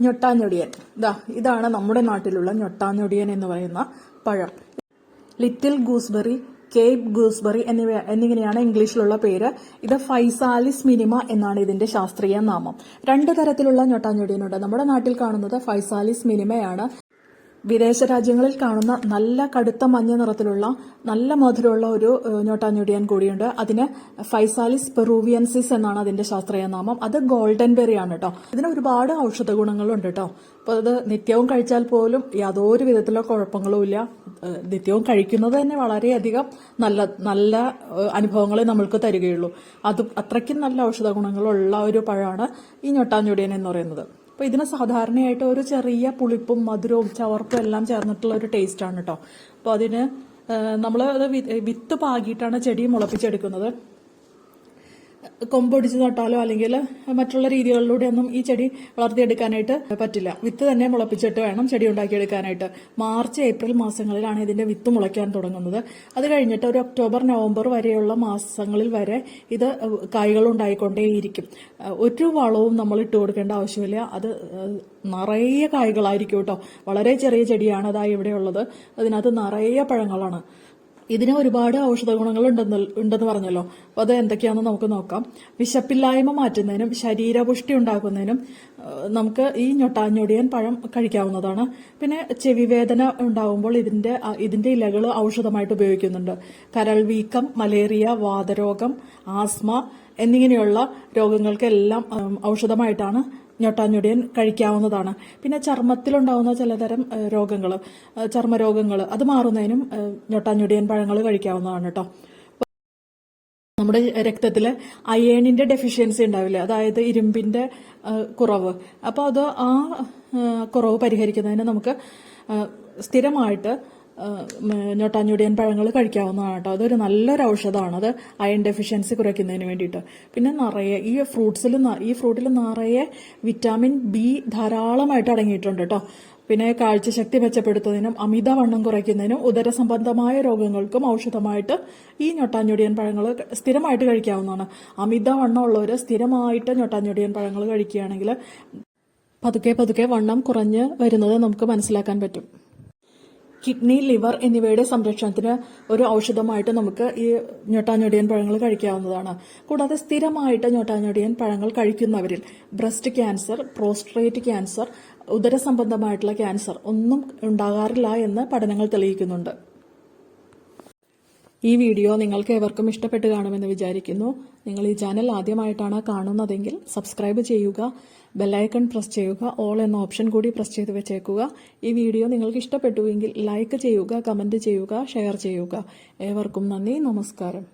ഞൊട്ടാഞ്ഞൊടിയൻ. ഇതാ ഇതാണ് നമ്മുടെ നാട്ടിലുള്ള ഞൊട്ടാഞ്ഞൊടിയൻ എന്ന് പറയുന്ന പഴം. ലിറ്റിൽ ഗൂസ്ബെറി കേപ്പ് ഗൂസ്ബെറി എന്നിവ എന്നിങ്ങനെയാണ് ഇംഗ്ലീഷിലുള്ള പേര്. ഇത് ഫൈസാലിസ് മിനിമ എന്നാണ് ഇതിന്റെ ശാസ്ത്രീയ നാമം. രണ്ട് തരത്തിലുള്ള ഞൊട്ടാഞ്ഞൊടിയനുണ്ട്. നമ്മുടെ നാട്ടിൽ കാണുന്നത് ഫൈസാലിസ് മിനിമയാണ്. വിദേശ രാജ്യങ്ങളിൽ കാണുന്ന നല്ല കടുത്ത മഞ്ഞ നിറത്തിലുള്ള നല്ല മധുരമുള്ള ഒരു ഞോട്ടാഞ്ഞൊടിയാൻ കൂടിയുണ്ട്. അതിന് ഫൈസാലിസ് പെറൂവിയൻസിസ് എന്നാണ് അതിന്റെ ശാസ്ത്രീയ നാമം. അത് ഗോൾഡൻ ബെറി ആണ് കേട്ടോ ഇതിന് ഒരുപാട് ഔഷധ ഗുണങ്ങളുണ്ട് കേട്ടോ അപ്പോൾ അത് നിത്യവും കഴിച്ചാൽ പോലും യാതൊരു വിധത്തിലുള്ള കുഴപ്പങ്ങളും ഇല്ല. നിത്യവും കഴിക്കുന്നത് തന്നെ വളരെയധികം നല്ല നല്ല അനുഭവങ്ങളെ നമ്മൾക്ക് തരികയുള്ളൂ. അത് അത്രയ്ക്കും നല്ല ഔഷധ ഗുണങ്ങളുള്ള ഒരു പഴമാണ് ഈ ഞൊട്ടാഞ്ഞൊടിയൻ എന്ന് പറയുന്നത്. അപ്പോൾ ഇതിന് സാധാരണയായിട്ട് ഒരു ചെറിയ പുളിപ്പും മധുരവും ചവർപ്പും എല്ലാം ചേർന്നിട്ടുള്ള ഒരു ടേസ്റ്റ് ആണ് കേട്ടോ അപ്പോൾ അതിന് നമ്മൾ അത് വിത്ത് പാകിയിട്ടാണ് ചെടി മുളപ്പിച്ചെടുക്കുന്നത്. കൊമ്പൊടിച്ച് നട്ടാലോ അല്ലെങ്കിൽ മറ്റുള്ള രീതികളിലൂടെ ഒന്നും ഈ ചെടി വളർത്തിയെടുക്കാനായിട്ട് പറ്റില്ല. വിത്ത് തന്നെ മുളപ്പിച്ചിട്ട് വേണം ചെടി ഉണ്ടാക്കിയെടുക്കാനായിട്ട്. മാർച്ച് ഏപ്രിൽ മാസങ്ങളിലാണ് ഇതിന്റെ വിത്ത് മുളയ്ക്കാൻ തുടങ്ങുന്നത്. അത് കഴിഞ്ഞിട്ട് ഒരു ഒക്ടോബർ നവംബർ വരെയുള്ള മാസങ്ങളിൽ വരെ ഇത് കായ്കൾ ഉണ്ടായിക്കൊണ്ടേയിരിക്കും. ഒരു വളവും നമ്മൾ ഇട്ട് കൊടുക്കേണ്ട ആവശ്യമില്ല. അത് നിറയെ കായ്കളായിരിക്കും കേട്ടോ. വളരെ ചെറിയ ചെടിയാണ് അതാ ഇവിടെയുള്ളത്. അതിനകത്ത് നിറയെ പഴങ്ങളാണ്. ഇതിന് ഒരുപാട് ഔഷധ ഗുണങ്ങൾ ഉണ്ടെന്ന് ഉണ്ടെന്ന് പറഞ്ഞല്ലോ. അപ്പോൾ അത് എന്തൊക്കെയാണെന്ന് നമുക്ക് നോക്കാം. വിശപ്പില്ലായ്മ മാറ്റുന്നതിനും ശരീരപുഷ്ടി ഉണ്ടാക്കുന്നതിനും നമുക്ക് ഈ ഞൊട്ടാഞ്ഞൊടിയൻ പഴം കഴിക്കാവുന്നതാണ്. പിന്നെ ചെവിവേദന ഉണ്ടാകുമ്പോൾ ഇതിന്റെ ആ, ഇതിന്റെ ഇലകൾ ഔഷധമായിട്ട് ഉപയോഗിക്കുന്നുണ്ട്. കരൾ വീക്കം മലേറിയ വാതരോഗം ആസ്മ എന്നിങ്ങനെയുള്ള രോഗങ്ങൾക്കെല്ലാം ഔഷധമായിട്ടാണ് ഞൊട്ടാഞ്ഞൊടിയൻ കഴിക്കാവുന്നതാണ്. പിന്നെ ചർമ്മത്തിലുണ്ടാവുന്ന ചിലതരം രോഗങ്ങൾ ചർമ്മരോഗങ്ങൾ അത് മാറുന്നതിനും ഞൊട്ടാഞ്ഞൊടിയൻ പഴങ്ങൾ കഴിക്കാവുന്നതാണ് കേട്ടോ. നമ്മുടെ രക്തത്തിൽ അയേണിന്റെ ഡെഫിഷ്യൻസി ഉണ്ടാവില്ലേ? അതായത് ഇരുമ്പിന്റെ കുറവ്. അപ്പോൾ അത് ആ കുറവ് പരിഹരിക്കുന്നതിന് നമുക്ക് സ്ഥിരമായിട്ട് ഞൊട്ടാഞ്ഞൊടിയൻ പഴങ്ങൾ കഴിക്കാവുന്നതാണ് കേട്ടോ. അതൊരു നല്ലൊരു ഔഷധമാണ്. അത് അയൺ ഡെഫിഷ്യൻസി കുറയ്ക്കുന്നതിന് വേണ്ടിയിട്ട്. പിന്നെ നിറയെ ഈ ഫ്രൂട്ട്സിൽ ഈ ഫ്രൂട്ടിൽ നിറയെ വിറ്റാമിൻ ബി ധാരാളമായിട്ട് അടങ്ങിയിട്ടുണ്ട് കേട്ടോ. പിന്നെ കാഴ്ചശക്തി മെച്ചപ്പെടുത്തുന്നതിനും അമിതവണ്ണം കുറയ്ക്കുന്നതിനും ഉദരസംബന്ധമായ രോഗങ്ങൾക്കും ഔഷധമായിട്ട് ഈ ഞൊട്ടാഞ്ഞൊടിയൻ പഴങ്ങൾ സ്ഥിരമായിട്ട് കഴിക്കാവുന്നതാണ്. അമിതവണ്ണം ഉള്ളവർ സ്ഥിരമായിട്ട് ഞൊട്ടാഞ്ഞൊടിയൻ പഴങ്ങൾ കഴിക്കുകയാണെങ്കിൽ പതുക്കെ പതുക്കെ വണ്ണം കുറഞ്ഞ് വരുന്നത് നമുക്ക് മനസ്സിലാക്കാൻ പറ്റും. കിഡ്നി ലിവർ എന്നിവയുടെ സംരക്ഷണത്തിന് ഒരു ഔഷധമായിട്ട് നമുക്ക് ഈ ഞൊട്ടാഞ്ഞൊടിയൻ പഴങ്ങൾ കഴിക്കാവുന്നതാണ്. കൂടാതെ സ്ഥിരമായിട്ട് ഞൊട്ടാഞ്ഞൊടിയൻ പഴങ്ങൾ കഴിക്കുന്നവരിൽ ബ്രസ്റ്റ് ക്യാൻസർ പ്രോസ്ട്രേറ്റ് ക്യാൻസർ ഉദര സംബന്ധമായിട്ടുള്ള ക്യാൻസർ ഒന്നും ഉണ്ടാകാറില്ല എന്ന് പഠനങ്ങൾ തെളിയിക്കുന്നുണ്ട്. ഈ വീഡിയോ നിങ്ങൾക്ക് ഏവർക്കും ഇഷ്ടപ്പെട്ട് കാണുമെന്ന് വിചാരിക്കുന്നു. നിങ്ങൾ ഈ ചാനൽ ആദ്യമായിട്ടാണ് കാണുന്നതെങ്കിൽ സബ്സ്ക്രൈബ് ചെയ്യുക ബെല്ലൈക്കൺ പ്രസ് ചെയ്യുക ഓൾ എന്ന ഓപ്ഷൻ കൂടി പ്രസ് ചെയ്ത് വെച്ചേക്കുക. ഈ വീഡിയോ നിങ്ങൾക്ക് ഇഷ്ടപ്പെട്ടുവെങ്കിൽ ലൈക്ക് ചെയ്യുക കമന്റ് ചെയ്യുക ഷെയർ ചെയ്യുക. ഏവർക്കും നന്ദി നമസ്കാരം.